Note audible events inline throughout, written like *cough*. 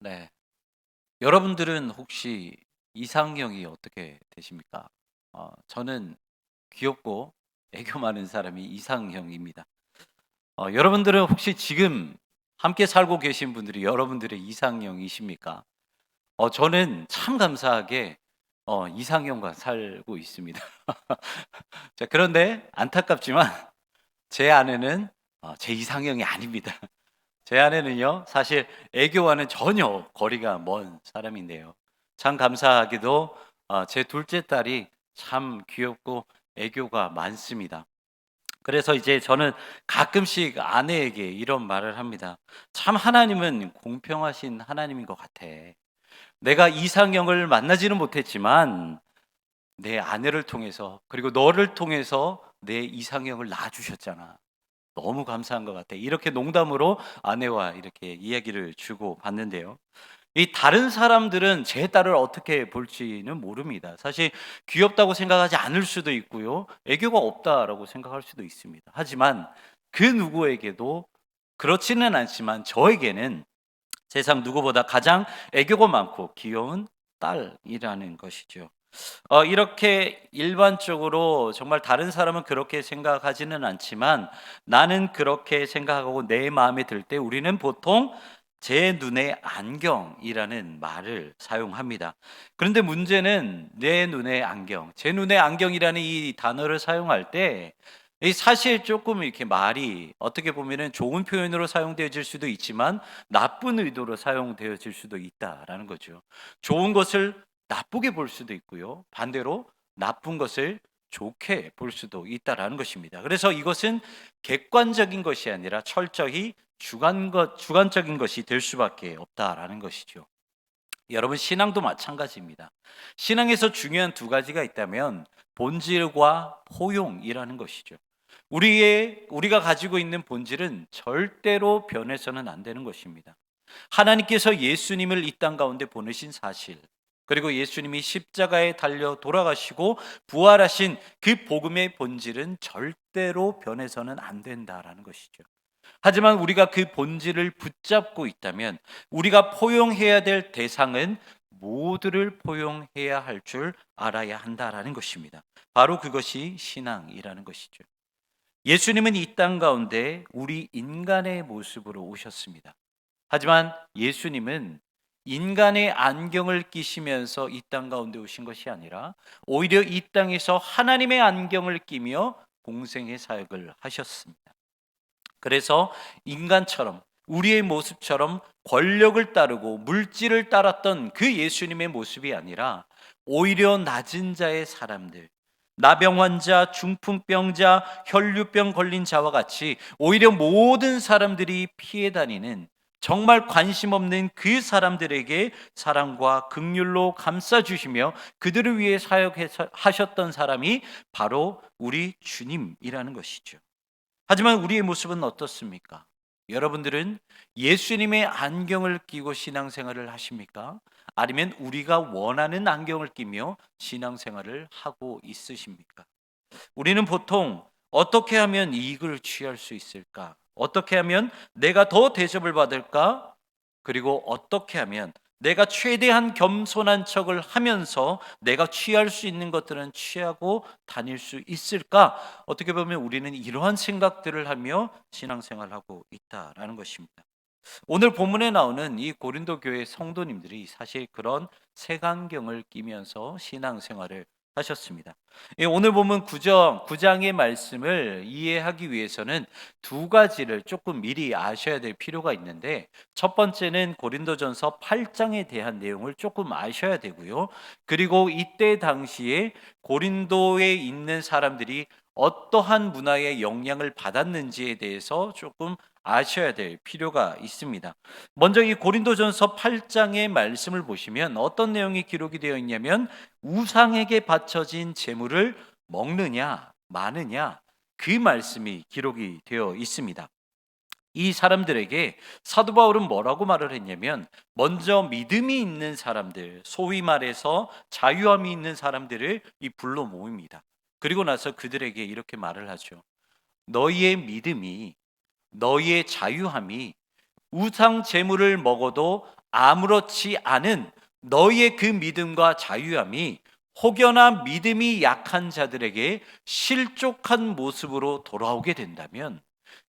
네. 여러분들은 혹시 이상형이 어떻게 되십니까? 어, 저는 귀엽고 애교 많은 사람이 이상형입니다. 어, 여러분들은 혹시 지금 함께 살고 계신 분들이 여러분들의 이상형이십니까? 어, 저는 참 감사하게 어, 이상형과 살고 있습니다. *laughs* 자, 그런데 안타깝지만 제 아내는 어, 제 이상형이 아닙니다. 제 아내는요, 사실 애교와는 전혀 거리가 먼 사람인데요. 참 감사하게도 어, 제 둘째 딸이 참 귀엽고 애교가 많습니다. 그래서 이제 저는 가끔씩 아내에게 이런 말을 합니다. 참 하나님은 공평하신 하나님인 것 같아. 내가 이상형을 만나지는 못했지만 내 아내를 통해서 그리고 너를 통해서 내 이상형을 낳아주셨잖아. 너무 감사한 것 같아. 이렇게 농담으로 아내와 이렇게 이야기를 주고 받는데요. 이 다른 사람들은 제 딸을 어떻게 볼지는 모릅니다. 사실 귀엽다고 생각하지 않을 수도 있고요. 애교가 없다라고 생각할 수도 있습니다. 하지만 그 누구에게도 그렇지는 않지만 저에게는 세상 누구보다 가장 애교가 많고 귀여운 딸이라는 것이죠. 어, 이렇게 일반적으로 정말 다른 사람은 그렇게 생각하지는 않지만 나는 그렇게 생각하고 내 마음에 들 때 우리는 보통 제 눈에 안경이라는 말을 사용합니다. 그런데 문제는 내 눈에 안경, 제 눈에 안경이라는 이 단어를 사용할 때이 사실 조금 이렇게 말이 어떻게 보면은 좋은 표현으로 사용되어질 수도 있지만 나쁜 의도로 사용되어질 수도 있다라는 거죠. 좋은 것을 나쁘게 볼 수도 있고요. 반대로 나쁜 것을 좋게 볼 수도 있다라는 것입니다. 그래서 이것은 객관적인 것이 아니라 철저히 주관 것 주관적인 것이 될 수밖에 없다라는 것이죠. 여러분 신앙도 마찬가지입니다. 신앙에서 중요한 두 가지가 있다면 본질과 포용이라는 것이죠. 우리의 우리가 가지고 있는 본질은 절대로 변해서는 안 되는 것입니다. 하나님께서 예수님을 이 땅 가운데 보내신 사실, 그리고 예수님이 십자가에 달려 돌아가시고 부활하신 그 복음의 본질은 절대로 변해서는 안 된다라는 것이죠. 하지만 우리가 그 본질을 붙잡고 있다면 우리가 포용해야 될 대상은 모두를 포용해야 할 줄 알아야 한다라는 것입니다. 바로 그것이 신앙이라는 것이죠. 예수님은 이 땅 가운데 우리 인간의 모습으로 오셨습니다. 하지만 예수님은 인간의 안경을 끼시면서 이 땅 가운데 오신 것이 아니라 오히려 이 땅에서 하나님의 안경을 끼며 공생의 사역을 하셨습니다. 그래서 인간처럼 우리의 모습처럼 권력을 따르고 물질을 따랐던 그 예수님의 모습이 아니라 오히려 낮은 자의 사람들, 나병 환자, 중풍병자, 혈류병 걸린 자와 같이 오히려 모든 사람들이 피해 다니는 정말 관심 없는 그 사람들에게 사랑과 극률로 감싸 주시며 그들을 위해 사역하셨던 사람이 바로 우리 주님이라는 것이죠. 하지만 우리의 모습은 어떻습니까? 여러분들은 예수님의 안경을 끼고 신앙생활을 하십니까? 아니면 우리가 원하는 안경을 끼며 신앙생활을 하고 있으십니까? 우리는 보통 어떻게 하면 이익을 취할 수 있을까? 어떻게 하면 내가 더 대접을 받을까? 그리고 어떻게 하면 내가 최대한 겸손한 척을 하면서 내가 취할 수 있는 것들은 취하고 다닐 수 있을까? 어떻게 보면 우리는 이러한 생각들을 하며 신앙생활하고 있다라는 것입니다. 오늘 본문에 나오는 이 고린도 교회 성도님들이 사실 그런 색안경을 끼면서 신앙생활을 하셨습니다. 예, 오늘 보면 9장, 9장의 말씀을 이해하기 위해서는 두 가지를 조금 미리 아셔야 될 필요가 있는데 첫 번째는 고린도전서 8장에 대한 내용을 조금 아셔야 되고요. 그리고 이때 당시에 고린도에 있는 사람들이 어떠한 문화의 영향을 받았는지에 대해서 조금 아셔야 될 필요가 있습니다. 먼저 이 고린도전서 8장의 말씀을 보시면 어떤 내용이 기록이 되어 있냐면 우상에게 바쳐진 재물을 먹느냐 마느냐 그 말씀이 기록이 되어 있습니다. 이 사람들에게 사도 바울은 뭐라고 말을 했냐면 먼저 믿음이 있는 사람들, 소위 말해서 자유함이 있는 사람들을 이 불러 모입니다. 그리고 나서 그들에게 이렇게 말을 하죠. 너희의 믿음이 너희의 자유함이 우상 제물을 먹어도 아무렇지 않은 너희의 그 믿음과 자유함이 혹여나 믿음이 약한 자들에게 실족한 모습으로 돌아오게 된다면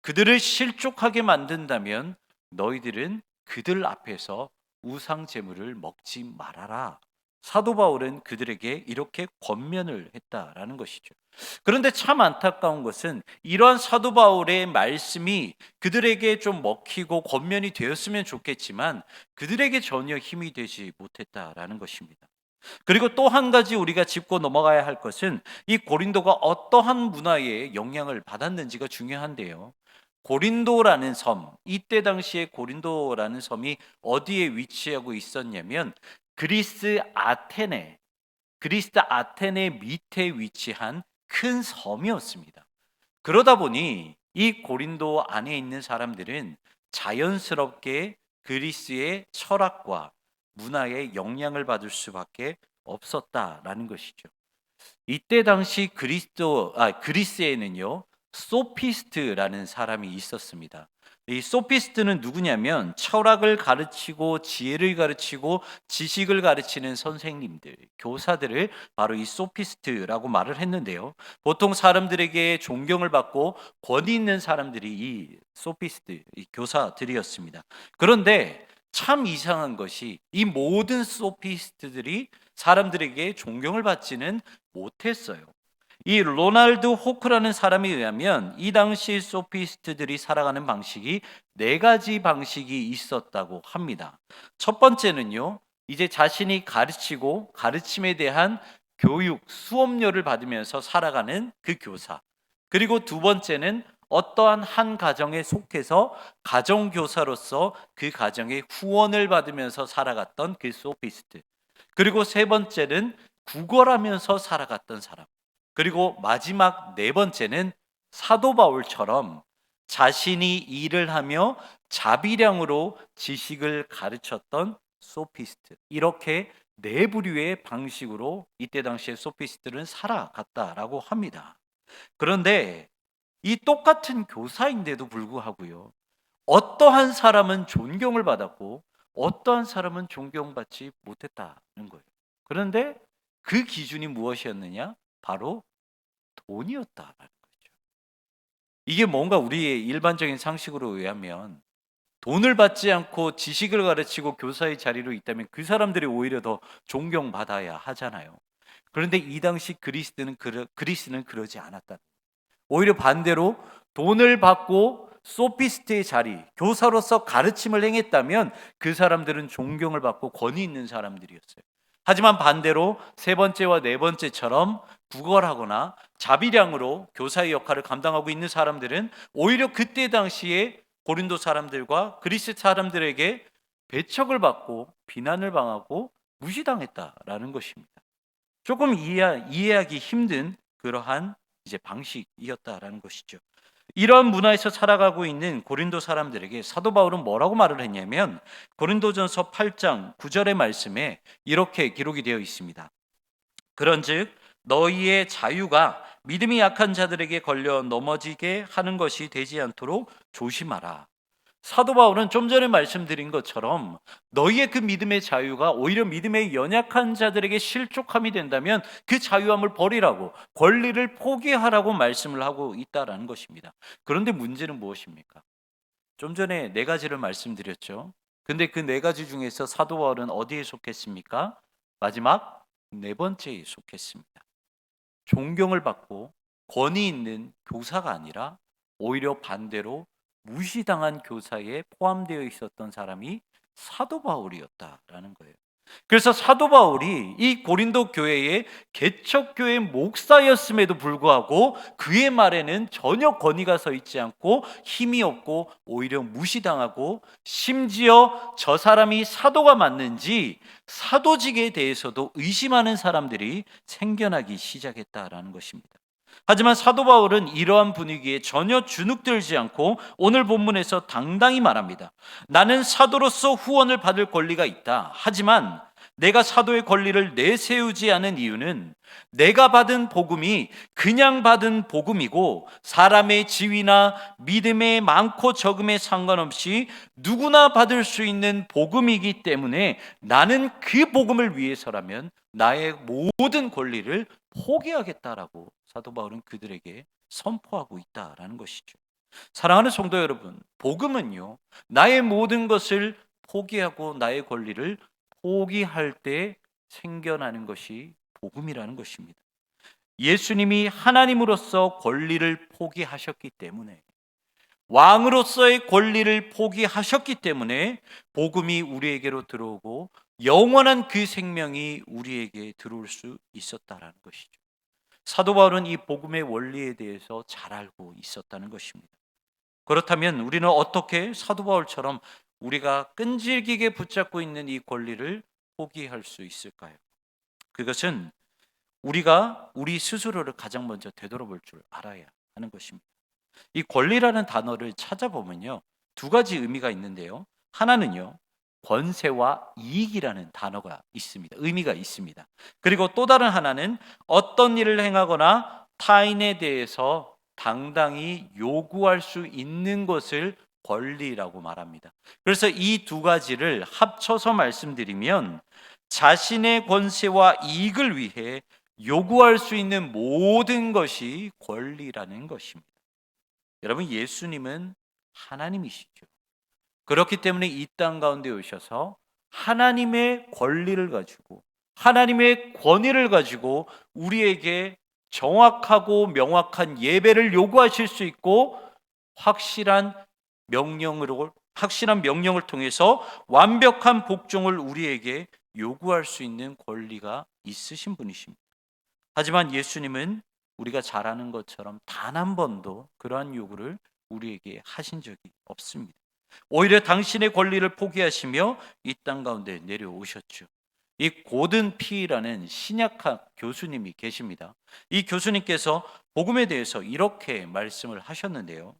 그들을 실족하게 만든다면 너희들은 그들 앞에서 우상 제물을 먹지 말아라. 사도 바울은 그들에게 이렇게 권면을 했다라는 것이죠. 그런데 참 안타까운 것은 이러한 사도 바울의 말씀이 그들에게 좀 먹히고 권면이 되었으면 좋겠지만 그들에게 전혀 힘이 되지 못했다라는 것입니다. 그리고 또 한 가지 우리가 짚고 넘어가야 할 것은 이 고린도가 어떠한 문화에 영향을 받았는지가 중요한데요. 고린도라는 섬, 이때 당시에 고린도라는 섬이 어디에 위치하고 있었냐면 그리스 아테네, 그리스 아테네 밑에 위치한 큰 섬이었습니다. 그러다 보니 이 고린도 안에 있는 사람들은 자연스럽게 그리스의 철학과 문화에 영향을 받을 수밖에 없었다라는 것이죠. 이때 당시 그리스도 아 그리스에는요 소피스트라는 사람이 있었습니다. 이 소피스트는 누구냐면 철학을 가르치고 지혜를 가르치고 지식을 가르치는 선생님들, 교사들을 바로 이 소피스트라고 말을 했는데요. 보통 사람들에게 존경을 받고 권위 있는 사람들이 이 소피스트, 이 교사들이었습니다. 그런데 참 이상한 것이 이 모든 소피스트들이 사람들에게 존경을 받지는 못했어요. 이 로날드 호크라는 사람에 의하면 이 당시 소피스트들이 살아가는 방식이 네 가지 방식이 있었다고 합니다. 첫 번째는요, 이제 자신이 가르치고 가르침에 대한 교육, 수업료를 받으면서 살아가는 그 교사. 그리고 두 번째는 어떠한 한 가정에 속해서 가정교사로서 그 가정의 후원을 받으면서 살아갔던 그 소피스트. 그리고 세 번째는 구걸하면서 살아갔던 사람. 그리고 마지막 네 번째는 사도 바울처럼 자신이 일을 하며 자비량으로 지식을 가르쳤던 소피스트. 이렇게 네 부류의 방식으로 이때 당시에 소피스트는 살아갔다라고 합니다. 그런데 이 똑같은 교사인데도 불구하고요. 어떠한 사람은 존경을 받았고 어떠한 사람은 존경받지 못했다는 거예요. 그런데 그 기준이 무엇이었느냐? 바로 돈이었다라는 거죠. 이게 뭔가 우리의 일반적인 상식으로 의하면 돈을 받지 않고 지식을 가르치고 교사의 자리로 있다면 그 사람들이 오히려 더 존경받아야 하잖아요. 그런데 이 당시 그리스는 그리스는 그러지 않았다. 오히려 반대로 돈을 받고 소피스트의 자리, 교사로서 가르침을 행했다면 그 사람들은 존경을 받고 권위 있는 사람들이었어요. 하지만 반대로 세 번째와 네 번째처럼 구걸하거나 자비량으로 교사의 역할을 감당하고 있는 사람들은 오히려 그때 당시에 고린도 사람들과 그리스 사람들에게 배척을 받고 비난을 당하고 무시당했다라는 것입니다. 조금 이해, 이해하기 힘든 그러한 이제 방식이었다라는 것이죠. 이러한 문화에서 살아가고 있는 고린도 사람들에게 사도 바울은 뭐라고 말을 했냐면 고린도전서 8장 9절의 말씀에 이렇게 기록이 되어 있습니다. 그런즉 너희의 자유가 믿음이 약한 자들에게 걸려 넘어지게 하는 것이 되지 않도록 조심하라. 사도 바울은 좀 전에 말씀드린 것처럼 너희의 그 믿음의 자유가 오히려 믿음의 연약한 자들에게 실족함이 된다면 그 자유함을 버리라고 권리를 포기하라고 말씀을 하고 있다라는 것입니다. 그런데 문제는 무엇입니까? 좀 전에 네 가지를 말씀드렸죠. 근데 그 네 가지 중에서 사도 바울은 어디에 속했습니까? 마지막 네 번째에 속했습니다. 존경을 받고 권위 있는 교사가 아니라 오히려 반대로 무시당한 교사에 포함되어 있었던 사람이 사도 바울이었다라는 거예요. 그래서 사도 바울이 이 고린도 교회의 개척 교회 목사였음에도 불구하고 그의 말에는 전혀 권위가 서 있지 않고 힘이 없고 오히려 무시당하고 심지어 저 사람이 사도가 맞는지 사도직에 대해서도 의심하는 사람들이 생겨나기 시작했다라는 것입니다. 하지만 사도 바울은 이러한 분위기에 전혀 주눅들지 않고 오늘 본문에서 당당히 말합니다. 나는 사도로서 후원을 받을 권리가 있다. 하지만 내가 사도의 권리를 내세우지 않은 이유는 내가 받은 복음이 그냥 받은 복음이고 사람의 지위나 믿음의 많고 적음에 상관없이 누구나 받을 수 있는 복음이기 때문에 나는 그 복음을 위해서라면 나의 모든 권리를 포기하겠다라고 사도 바울은 그들에게 선포하고 있다라는 것이죠. 사랑하는 성도 여러분, 복음은요, 나의 모든 것을 포기하고 나의 권리를 포기할 때 생겨나는 것이 복음이라는 것입니다. 예수님이 하나님으로서 권리를 포기하셨기 때문에 왕으로서의 권리를 포기하셨기 때문에 복음이 우리에게로 들어오고 영원한 그 생명이 우리에게 들어올 수 있었다라는 것이죠. 사도 바울은 이 복음의 원리에 대해서 잘 알고 있었다는 것입니다. 그렇다면 우리는 어떻게 사도 바울처럼 우리가 끈질기게 붙잡고 있는 이 권리를 포기할 수 있을까요? 그것은 우리가 우리 스스로를 가장 먼저 되돌아볼 줄 알아야 하는 것입니다. 이 권리라는 단어를 찾아보면요. 두 가지 의미가 있는데요. 하나는요. 권세와 이익이라는 단어가 있습니다. 의미가 있습니다. 그리고 또 다른 하나는 어떤 일을 행하거나 타인에 대해서 당당히 요구할 수 있는 것을 권리라고 말합니다. 그래서 이 두 가지를 합쳐서 말씀드리면 자신의 권세와 이익을 위해 요구할 수 있는 모든 것이 권리라는 것입니다. 여러분 예수님은 하나님이시죠. 그렇기 때문에 이 땅 가운데 오셔서 하나님의 권리를 가지고 하나님의 권위를 가지고 우리에게 정확하고 명확한 예배를 요구하실 수 있고 확실한 명령으로 확실한 명령을 통해서 완벽한 복종을 우리에게 요구할 수 있는 권리가 있으신 분이십니다. 하지만 예수님은 우리가 잘 아는 것처럼 단 한 번도 그러한 요구를 우리에게 하신 적이 없습니다. 오히려 당신의 권리를 포기하시며 이 땅 가운데 내려오셨죠. 이 고든 피라는 신약학 교수님이 계십니다. 이 교수님께서 복음에 대해서 이렇게 말씀을 하셨는데요.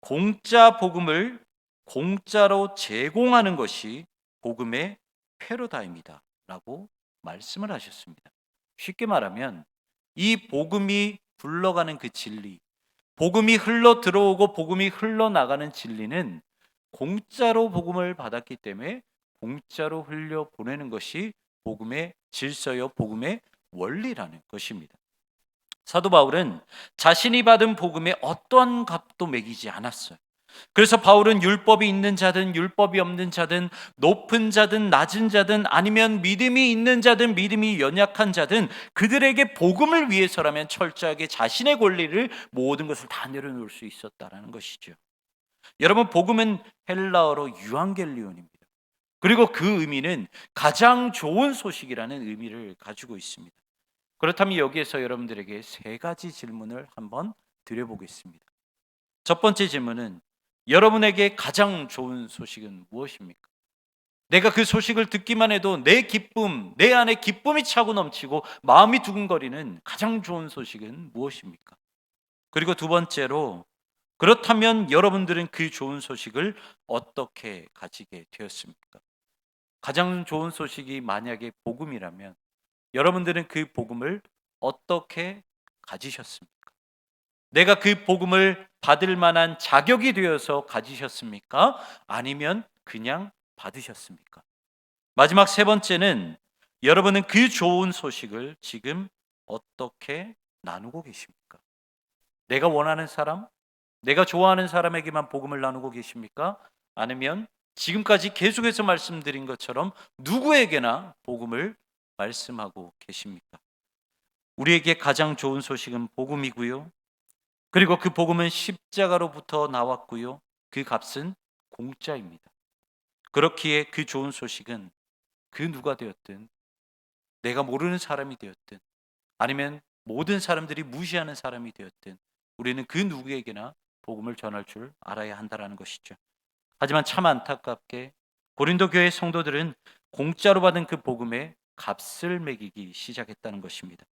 공짜 복음을 공짜로 제공하는 것이 복음의 패러다임이다라고 말씀을 하셨습니다. 쉽게 말하면 이 복음이 굴러가는 그 진리, 복음이 흘러 들어오고 복음이 흘러 나가는 진리는 공짜로 복음을 받았기 때문에 공짜로 흘려 보내는 것이 복음의 질서요, 복음의 원리라는 것입니다. 사도 바울은 자신이 받은 복음에 어떠한 값도 매기지 않았어요. 그래서 바울은 율법이 있는 자든 율법이 없는 자든 높은 자든 낮은 자든 아니면 믿음이 있는 자든 믿음이 연약한 자든 그들에게 복음을 위해서라면 철저하게 자신의 권리를 모든 것을 다 내려놓을 수 있었다라는 것이죠. 여러분 복음은 헬라어로 유앙겔리온입니다. 그리고 그 의미는 가장 좋은 소식이라는 의미를 가지고 있습니다. 그렇다면 여기에서 여러분들에게 세 가지 질문을 한번 드려보겠습니다. 첫 번째 질문은 여러분에게 가장 좋은 소식은 무엇입니까? 내가 그 소식을 듣기만 해도 내 기쁨, 내 안에 기쁨이 차고 넘치고 마음이 두근거리는 가장 좋은 소식은 무엇입니까? 그리고 두 번째로 그렇다면 여러분들은 그 좋은 소식을 어떻게 가지게 되었습니까? 가장 좋은 소식이 만약에 복음이라면 여러분들은 그 복음을 어떻게 가지셨습니까? 내가 그 복음을 받을 만한 자격이 되어서 가지셨습니까? 아니면 그냥 받으셨습니까? 마지막 세 번째는 여러분은 그 좋은 소식을 지금 어떻게 나누고 계십니까? 내가 원하는 사람, 내가 좋아하는 사람에게만 복음을 나누고 계십니까? 아니면 지금까지 계속해서 말씀드린 것처럼 누구에게나 복음을 말씀하고 계십니까? 우리에게 가장 좋은 소식은 복음이고요. 그리고 그 복음은 십자가로부터 나왔고요. 그 값은 공짜입니다. 그렇기에 그 좋은 소식은 그 누가 되었든 내가 모르는 사람이 되었든 아니면 모든 사람들이 무시하는 사람이 되었든 우리는 그 누구에게나 복음을 전할 줄 알아야 한다라는 것이죠. 하지만 참 안타깝게 고린도 교회 성도들은 공짜로 받은 그 복음에 값을 매기기 시작했다는 것입니다.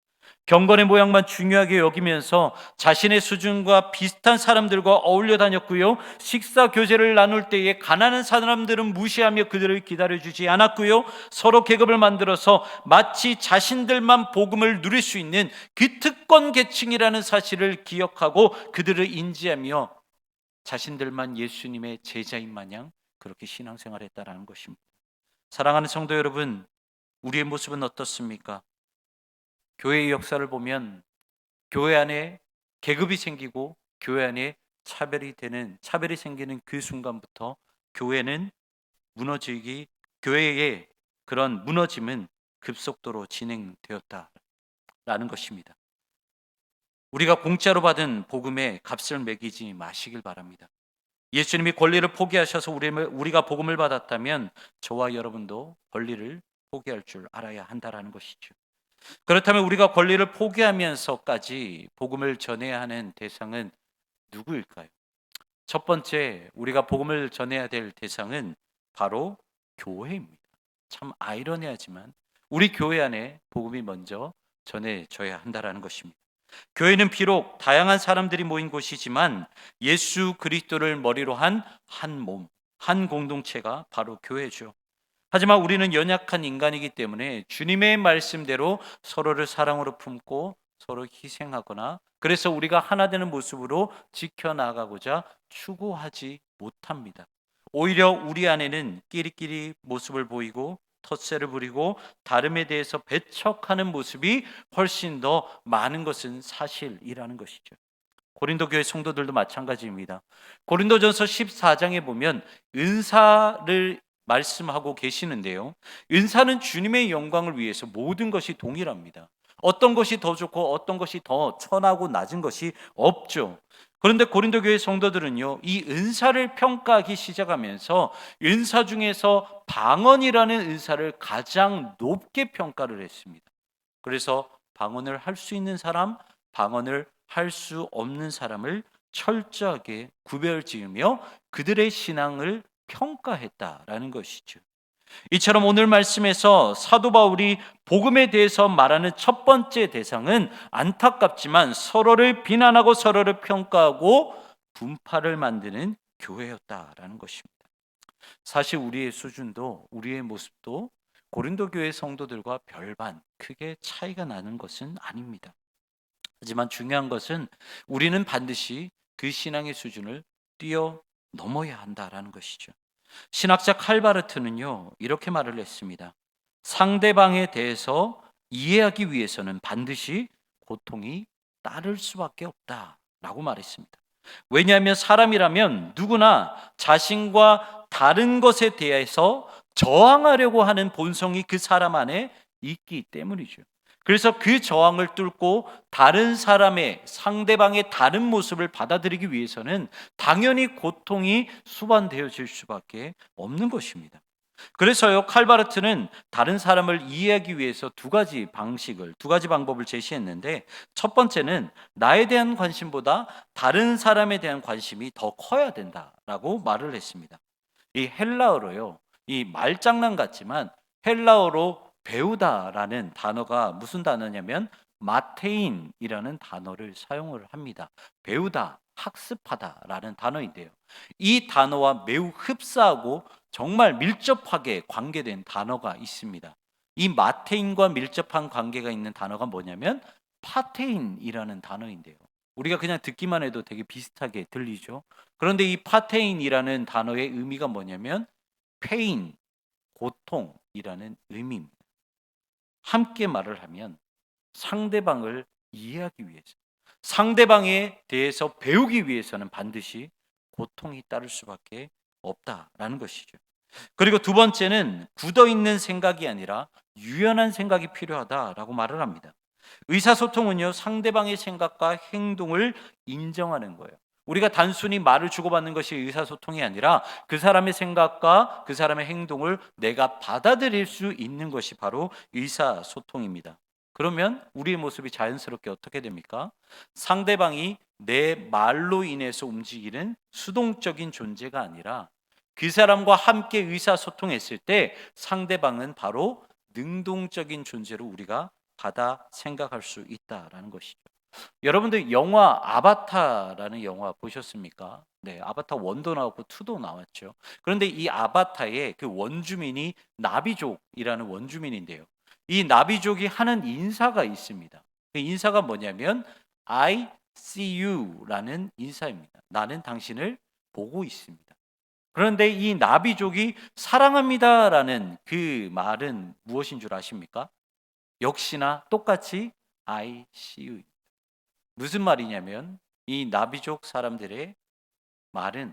경건의 모양만 중요하게 여기면서 자신의 수준과 비슷한 사람들과 어울려 다녔고요. 식사 교제를 나눌 때에 가난한 사람들은 무시하며 그들을 기다려주지 않았고요. 서로 계급을 만들어서 마치 자신들만 복음을 누릴 수 있는 그 특권 계층이라는 사실을 기억하고 그들을 인지하며 자신들만 예수님의 제자인 마냥 그렇게 신앙생활했다라는 것입니다. 사랑하는 성도 여러분, 우리의 모습은 어떻습니까? 교회의 역사를 보면 교회 안에 계급이 생기고 교회 안에 차별이 되는 차별이 생기는 그 순간부터 교회는 무너지기 교회의 그런 무너짐은 급속도로 진행되었다라는 것입니다. 우리가 공짜로 받은 복음에 값을 매기지 마시길 바랍니다. 예수님이 권리를 포기하셔서 우리가 복음을 받았다면 저와 여러분도 권리를 포기할 줄 알아야 한다라는 것이죠. 그렇다면 우리가 권리를 포기하면서까지 복음을 전해야 하는 대상은 누구일까요? 첫 번째, 우리가 복음을 전해야 될 대상은 바로 교회입니다. 참 아이러니하지만 우리 교회 안에 복음이 먼저 전해져야 한다라는 것입니다. 교회는 비록 다양한 사람들이 모인 곳이지만 예수 그리스도를 머리로 한 한 몸, 한 공동체가 바로 교회죠. 하지만 우리는 연약한 인간이기 때문에 주님의 말씀대로 서로를 사랑으로 품고 서로 희생하거나 그래서 우리가 하나 되는 모습으로 지켜나가고자 추구하지 못합니다. 오히려 우리 안에는 끼리끼리 모습을 보이고 텃세를 부리고 다름에 대해서 배척하는 모습이 훨씬 더 많은 것은 사실이라는 것이죠. 고린도 교회 성도들도 마찬가지입니다. 고린도전서 14장에 보면 은사를 말씀하고 계시는데요. 은사는 주님의 영광을 위해서 모든 것이 동일합니다. 어떤 것이 더 좋고 어떤 것이 더 천하고 낮은 것이 없죠. 그런데 고린도 교회 성도들은요, 이 은사를 평가하기 시작하면서 은사 중에서 방언이라는 은사를 가장 높게 평가를 했습니다. 그래서 방언을 할 수 있는 사람, 방언을 할 수 없는 사람을 철저하게 구별 지으며 그들의 신앙을 평가했다라는 것이죠. 이처럼 오늘 말씀에서 사도 바울이 복음에 대해서 말하는 첫 번째 대상은 안타깝지만 서로를 비난하고 서로를 평가하고 분파를 만드는 교회였다라는 것입니다. 사실 우리의 수준도 우리의 모습도 고린도 교회 성도들과 별반 크게 차이가 나는 것은 아닙니다. 하지만 중요한 것은 우리는 반드시 그 신앙의 수준을 뛰어 넘어야 한다라는 것이죠. 신학자 칼바르트는요, 이렇게 말을 했습니다. 상대방에 대해서 이해하기 위해서는 반드시 고통이 따를 수밖에 없다라고 말했습니다. 왜냐하면 사람이라면 누구나 자신과 다른 것에 대해서 저항하려고 하는 본성이 그 사람 안에 있기 때문이죠. 그래서 그 저항을 뚫고 다른 사람의 상대방의 다른 모습을 받아들이기 위해서는 당연히 고통이 수반되어질 수밖에 없는 것입니다. 그래서요 칼바르트는 다른 사람을 이해하기 위해서 두 가지 방식을 두 가지 방법을 제시했는데 첫 번째는 나에 대한 관심보다 다른 사람에 대한 관심이 더 커야 된다라고 말을 했습니다. 이 헬라어로요. 이 말장난 같지만 헬라어로 배우다라는 단어가 무슨 단어냐면 마테인이라는 단어를 사용을 합니다. 배우다, 학습하다라는 단어인데요. 이 단어와 매우 흡사하고 정말 밀접하게 관계된 단어가 있습니다. 이 마테인과 밀접한 관계가 있는 단어가 뭐냐면 파테인이라는 단어인데요. 우리가 그냥 듣기만 해도 되게 비슷하게 들리죠. 그런데 이 파테인이라는 단어의 의미가 뭐냐면 페인, 고통이라는 의미입니다. 함께 말을 하면 상대방을 이해하기 위해서 상대방에 대해서 배우기 위해서는 반드시 고통이 따를 수밖에 없다라는 것이죠. 그리고 두 번째는 굳어 있는 생각이 아니라 유연한 생각이 필요하다라고 말을 합니다. 의사소통은요, 상대방의 생각과 행동을 인정하는 거예요. 우리가 단순히 말을 주고받는 것이 의사소통이 아니라 그 사람의 생각과 그 사람의 행동을 내가 받아들일 수 있는 것이 바로 의사소통입니다. 그러면 우리의 모습이 자연스럽게 어떻게 됩니까? 상대방이 내 말로 인해서 움직이는 수동적인 존재가 아니라 그 사람과 함께 의사소통했을 때 상대방은 바로 능동적인 존재로 우리가 받아 생각할 수 있다라는 것이죠. 여러분들 영화 아바타라는 영화 보셨습니까? 네, 아바타 1도 나왔고 2도 나왔죠. 그런데 이 아바타의 그 원주민이 나비족이라는 원주민인데요. 이 나비족이 하는 인사가 있습니다. 그 인사가 뭐냐면 I see you라는 인사입니다. 나는 당신을 보고 있습니다. 그런데 이 나비족이 사랑합니다라는 그 말은 무엇인 줄 아십니까? 역시나 똑같이 I see you. 무슨 말이냐면 이 나비족 사람들의 말은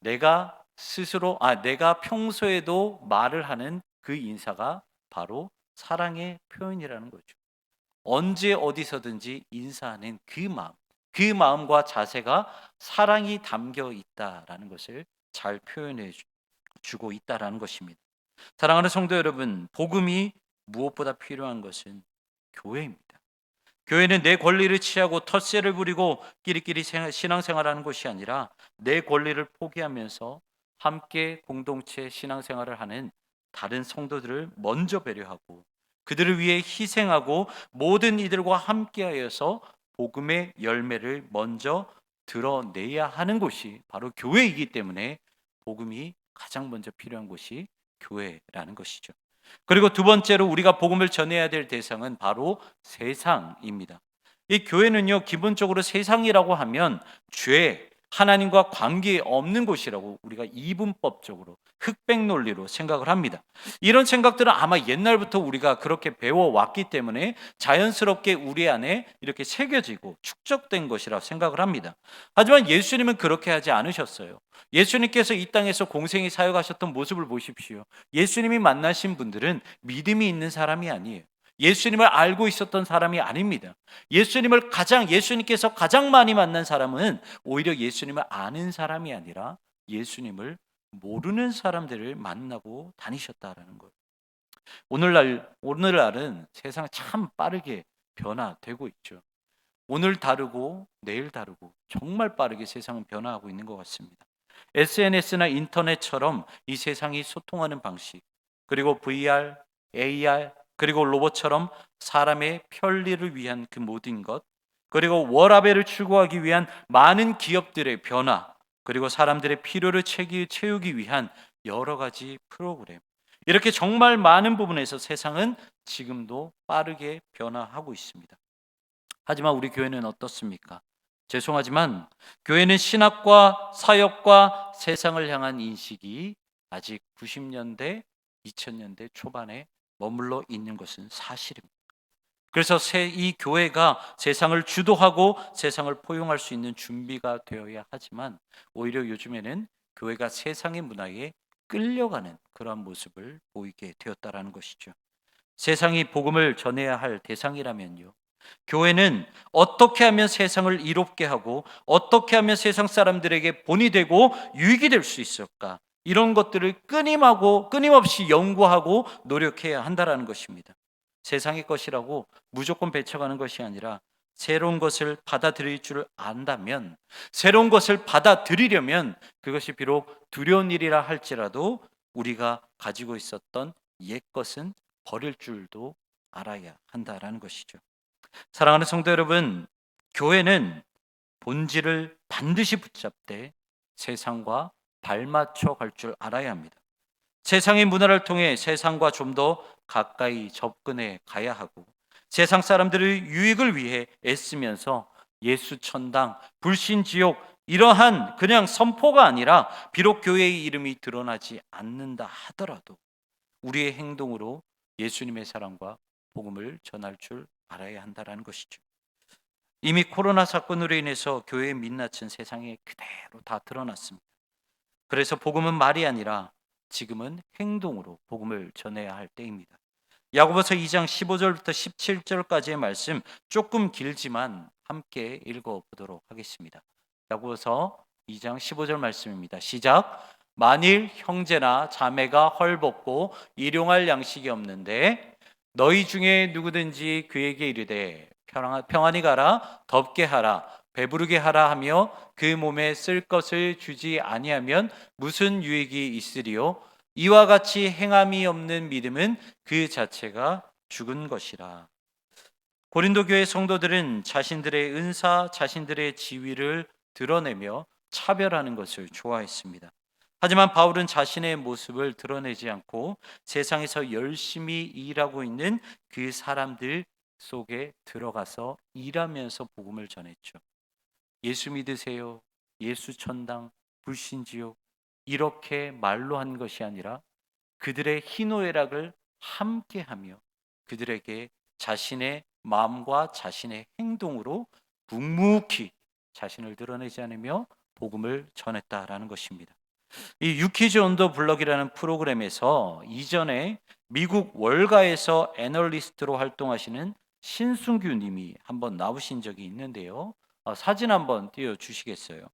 내가 스스로 아 내가 평소에도 말을 하는 그 인사가 바로 사랑의 표현이라는 거죠. 언제 어디서든지 인사하는 그 마음, 그 마음과 자세가 사랑이 담겨 있다라는 것을 잘 표현해 주- 주고 있다라는 것입니다. 사랑하는 성도 여러분, 복음이 무엇보다 필요한 것은 교회입니다. 교회는 내 권리를 취하고 텃세를 부리고 끼리끼리 생- 신앙생활하는 것이 아니라 내 권리를 포기하면서 함께 공동체 신앙생활을 하는 다른 성도들을 먼저 배려하고 그들을 위해 희생하고 모든 이들과 함께하여서 복음의 열매를 먼저 드러내야 하는 곳이 바로 교회이기 때문에 복음이 가장 먼저 필요한 곳이 교회라는 것이죠. 그리고 두 번째로 우리가 복음을 전해야 될 대상은 바로 세상입니다. 이 교회는요, 기본적으로 세상이라고 하면 죄, 하나님과 관계 없는 곳이라고 우리가 이분법적으로 흑백 논리로 생각을 합니다. 이런 생각들은 아마 옛날부터 우리가 그렇게 배워왔기 때문에 자연스럽게 우리 안에 이렇게 새겨지고 축적된 것이라 생각을 합니다. 하지만 예수님은 그렇게 하지 않으셨어요. 예수님께서 이 땅에서 공생이 사역하셨던 모습을 보십시오. 예수님이 만나신 분들은 믿음이 있는 사람이 아니에요. 예수님을 알고 있었던 사람이 아닙니다. 예수님을 가장 예수님께서 가장 많이 만난 사람은 오히려 예수님을 아는 사람이 아니라 예수님을 모르는 사람들을 만나고 다니셨다라는 거예요. 오늘날 오늘날은 세상 참 빠르게 변화되고 있죠. 오늘 다르고 내일 다르고 정말 빠르게 세상은 변화하고 있는 것 같습니다. SNS나 인터넷처럼 이 세상이 소통하는 방식 그리고 VR, AR 그리고 로봇처럼 사람의 편리를 위한 그 모든 것 그리고 워라벨을 추구하기 위한 많은 기업들의 변화 그리고 사람들의 필요를 채우기 위한 여러 가지 프로그램 이렇게 정말 많은 부분에서 세상은 지금도 빠르게 변화하고 있습니다. 하지만 우리 교회는 어떻습니까? 죄송하지만 교회는 신학과 사역과 세상을 향한 인식이 아직 90년대, 2000년대 초반에 머물러 있는 것은 사실입니다. 그래서 새- 이 교회가 세상을 주도하고 세상을 포용할 수 있는 준비가 되어야 하지만 오히려 요즘에는 교회가 세상의 문화에 끌려가는 그러한 모습을 보이게 되었다라는 것이죠. 세상이 복음을 전해야 할 대상이라면요. 교회는 어떻게 하면 세상을 이롭게 하고 어떻게 하면 세상 사람들에게 본이 되고 유익이 될 수 있을까? 이런 것들을 끊임하고 끊임없이 연구하고 노력해야 한다라는 것입니다. 세상의 것이라고 무조건 배척하는 것이 아니라 새로운 것을 받아들일 줄 안다면 새로운 것을 받아들이려면 그것이 비록 두려운 일이라 할지라도 우리가 가지고 있었던 옛 것은 버릴 줄도 알아야 한다라는 것이죠. 사랑하는 성도 여러분, 교회는 본질을 반드시 붙잡되 세상과 발맞춰 갈 줄 알아야 합니다. 세상의 문화를 통해 세상과 좀 더 가까이 접근해 가야 하고 세상 사람들의 유익을 위해 애쓰면서 예수 천당, 불신 지옥 이러한 그냥 선포가 아니라 비록 교회의 이름이 드러나지 않는다 하더라도 우리의 행동으로 예수님의 사랑과 복음을 전할 줄 알아야 한다라는 것이죠. 이미 코로나 사건으로 인해서 교회의 민낯은 세상에 그대로 다 드러났습니다. 그래서 복음은 말이 아니라 지금은 행동으로 복음을 전해야 할 때입니다. 야고보서 2장 15절부터 17절까지의 말씀 조금 길지만 함께 읽어 보도록 하겠습니다. 야고보서 2장 15절 말씀입니다. 시작. 만일 형제나 자매가 헐벗고 일용할 양식이 없는데 너희 중에 누구든지 그에게 이르되 평안- 평안히 가라 덥게 하라 배부르게 하라 하며 그 몸에 쓸 것을 주지 아니하면 무슨 유익이 있으리요 이와 같이 행함이 없는 믿음은 그 자체가 죽은 것이라 고린도 교회 성도들은 자신들의 은사, 자신들의 지위를 드러내며 차별하는 것을 좋아했습니다. 하지만 바울은 자신의 모습을 드러내지 않고 세상에서 열심히 일하고 있는 그 사람들 속에 들어가서 일하면서 복음을 전했죠. 예수 믿으세요. 예수 천당, 불신지옥 이렇게 말로 한 것이 아니라 그들의 희노애락을 함께하며 그들에게 자신의 마음과 자신의 행동으로 묵묵히 자신을 드러내지 않으며 복음을 전했다라는 것입니다. 이 유키즈 온더 블럭이라는 프로그램에서 이전에 미국 월가에서 애널리스트로 활동하시는 신순규 님이 한번 나오신 적이 있는데요. 어, 사진 한번 띄워 주시겠어요?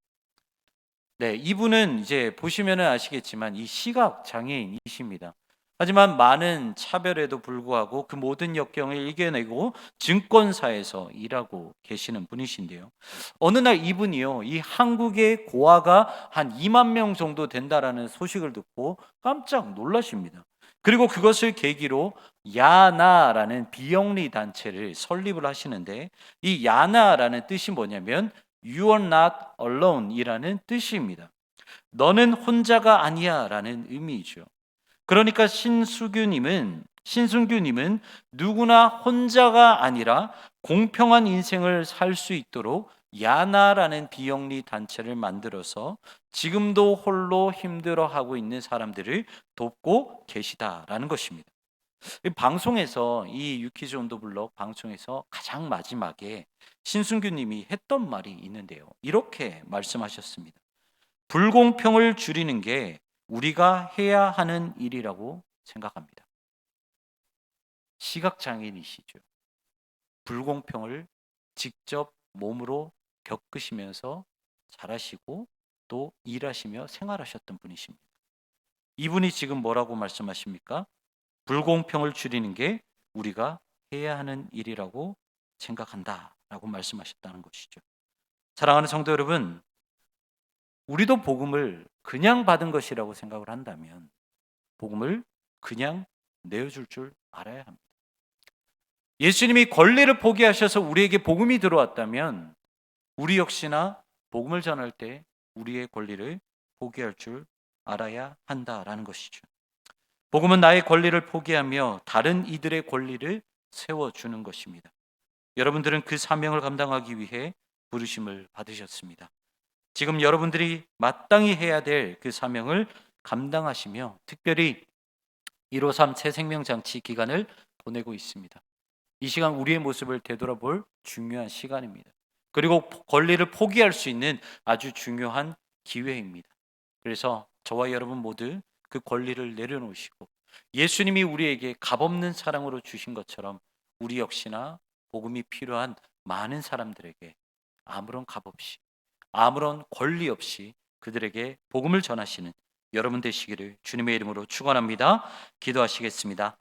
네, 이분은 이제 보시면은 아시겠지만 이 시각 장애인이십니다. 하지만 많은 차별에도 불구하고 그 모든 역경을 이겨내고 증권사에서 일하고 계시는 분이신데요. 어느 날 이분이요, 이 한국의 고아가 한 2만 명 정도 된다라는 소식을 듣고 깜짝 놀라십니다. 그리고 그것을 계기로 야나라는 비영리 단체를 설립을 하시는데 이 야나라는 뜻이 뭐냐면 You are not alone이라는 뜻입니다. 너는 혼자가 아니야라는 의미이죠. 그러니까 신수규님은 신순규님은 누구나 혼자가 아니라 공평한 인생을 살 수 있도록 야나라는 비영리 단체를 만들어서 지금도 홀로 힘들어하고 있는 사람들을 돕고 계시다라는 것입니다. 이 방송에서 이 유키즈 온더 블록 방송에서 가장 마지막에 신순규님이 했던 말이 있는데요. 이렇게 말씀하셨습니다. 불공평을 줄이는 게 우리가 해야 하는 일이라고 생각합니다. 시각 장애인이시죠. 불공평을 직접 몸으로 겪으시면서 잘하시고 또 일하시며 생활하셨던 분이십니다. 이분이 지금 뭐라고 말씀하십니까? 불공평을 줄이는 게 우리가 해야 하는 일이라고 생각한다 라고 말씀하셨다는 것이죠. 사랑하는 성도 여러분, 우리도 복음을 그냥 받은 것이라고 생각을 한다면 복음을 그냥 내어줄 줄 알아야 합니다. 예수님이 권리를 포기하셔서 우리에게 복음이 들어왔다면 우리 역시나 복음을 전할 때 우리의 권리를 포기할 줄 알아야 한다라는 것이죠. 복음은 나의 권리를 포기하며 다른 이들의 권리를 세워주는 것입니다. 여러분들은 그 사명을 감당하기 위해 부르심을 받으셨습니다. 지금 여러분들이 마땅히 해야 될 그 사명을 감당하시며 특별히 153 새생명장치 기간을 보내고 있습니다. 이 시간 우리의 모습을 되돌아볼 중요한 시간입니다. 그리고 권리를 포기할 수 있는 아주 중요한 기회입니다. 그래서 저와 여러분 모두 그 권리를 내려놓으시고 예수님이 우리에게 값없는 사랑으로 주신 것처럼 우리 역시나 복음이 필요한 많은 사람들에게 아무런 값 없이 아무런 권리 없이 그들에게 복음을 전하시는 여러분 되시기를 주님의 이름으로 축원합니다. 기도하시겠습니다.